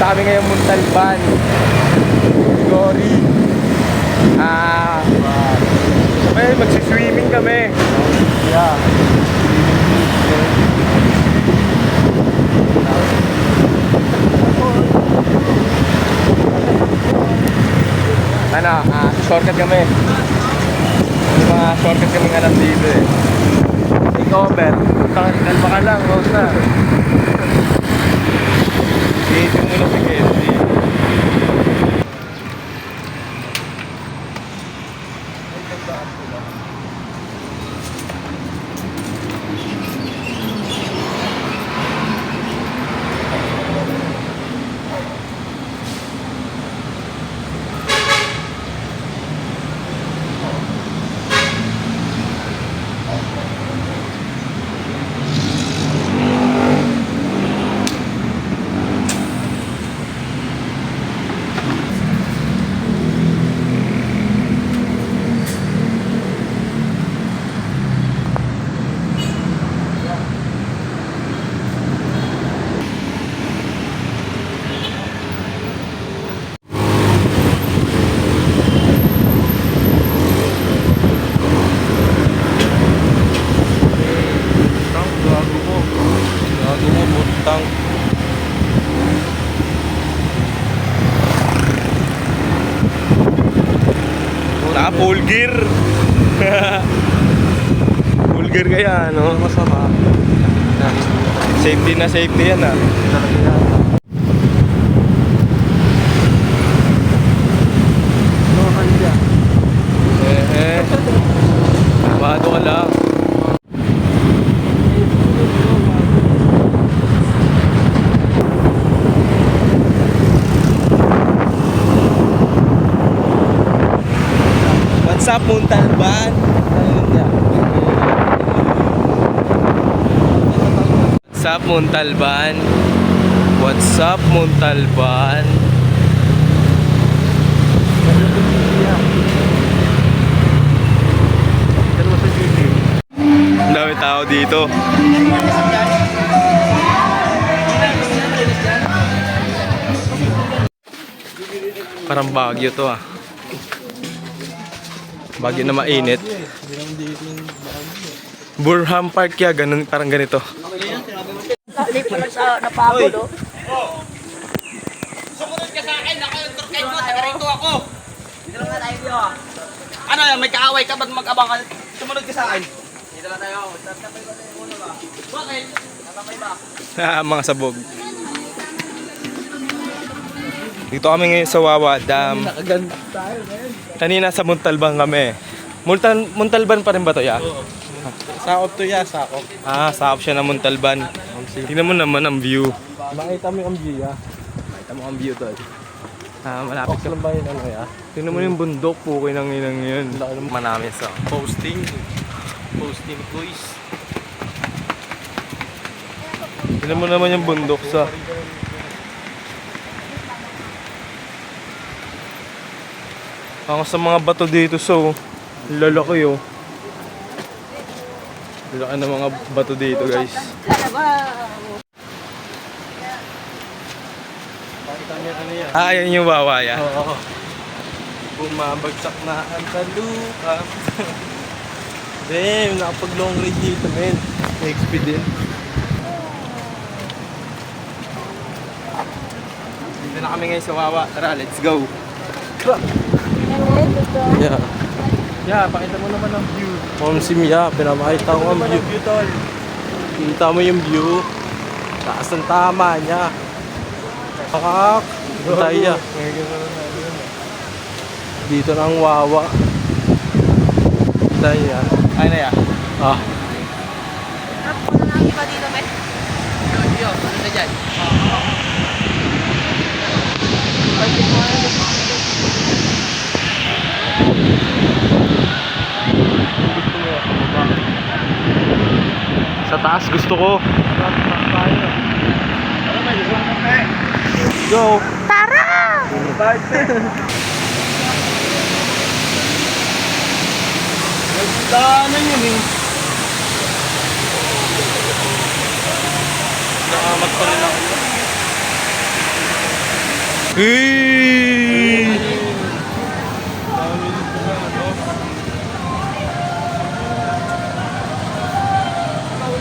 Punta kami ngayon Muntalban. Gory. Ah, sabay magsiswimming kami. Yeah. Ano, ah, shortcut kami. Mga shortcut kami alam dito eh. Take over. Kalma ka lang, huwag na. Iitin mo na si Kenzie. Butang, gago mo. Gago mo, butang. Ah, full gear. full gear kaya, Ano no? masama? Safety na safety yan, ah. Eh, eh. Bado ka lang. Ano niya? What's up, Muntalban? What's up, Muntalban? Sa. Ang dami tao dito. Parang Baguio to ah. Baguio na mainit. Burham Park ya, ganun, parang ganito. Hindi pa lang sa napagod, oh. Sumunod ka sa akin, ako yung tour guide mo, taga rito ako. Dito lang tayo dito. Ano yan, may kaaway ka, ba't mag-abang ka? Sumunod ka sa akin. Dito lang tayo, tatapay ko tayo muna ba? Bakit? Tatapay ba? Ah, mga sabog. Dito kami ngayon sa Wawa Dam. Nakaganda tayo, man. Kanina sa Muntalban kami. Muntal Muntalban pa rin ba to ya? Sakop to ya, sakop. Ah, sakop siya ng Muntalban. Tingnan mo naman ang view. Makita mo yung view ya. Makita mo ang view tol. Ah, malapit Ox lang ba yun ano ya? Tingnan mo yung bundok po kayo ng inang yun. Laki ng- Manami sa Posting. Posting quiz. Tingnan mo naman yung bundok sa Ang sa mga bato dito so lalaki oh. Laki ng mga bato dito guys. Ah, yan yung wawaya. Oo. Bumabagsak na ang kaluka. Damn, nakapag long ride dito, men. XP din. Dito na kami ngayon sa Wawa. Tara, let's go. Yeah. Yeah, pakita mo naman ang view. Mom Sim, yeah. Pinapakita ko ang view. view tol. Kita mo yung view. Taas ng tama niya. Pakak. Daya. Dito na ang wawa. Daya. Ay na ya. Ah. Ano na iba dito, men? Yun, yun, ano na dyan? Sa taas gusto ko. Go. Daanan yun eh. Nakamat pa rin ako. Hey!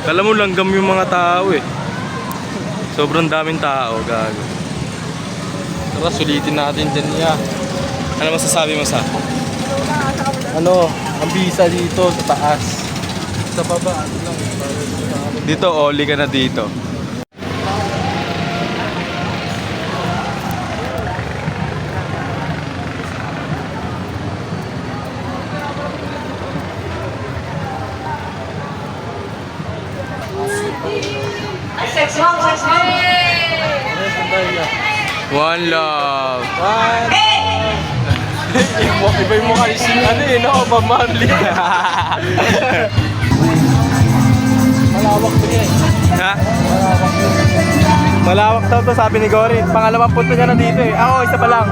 Kala mo langgam yung mga tao eh. Sobrang daming tao, gago. Tara, sulitin natin dyan niya. Ano masasabi mo sa? Ano, ang bisa dito sa taas. Sa baba, ano lang. Dito, oli ka na dito. One love. One. Iba, iba yung mukha si ano eh, no? Bob Marley. Malawak to yan. Ha? Malawak daw to sabi ni Gorin. Pangalawang punto niya na dito eh. Ako, isa pa lang.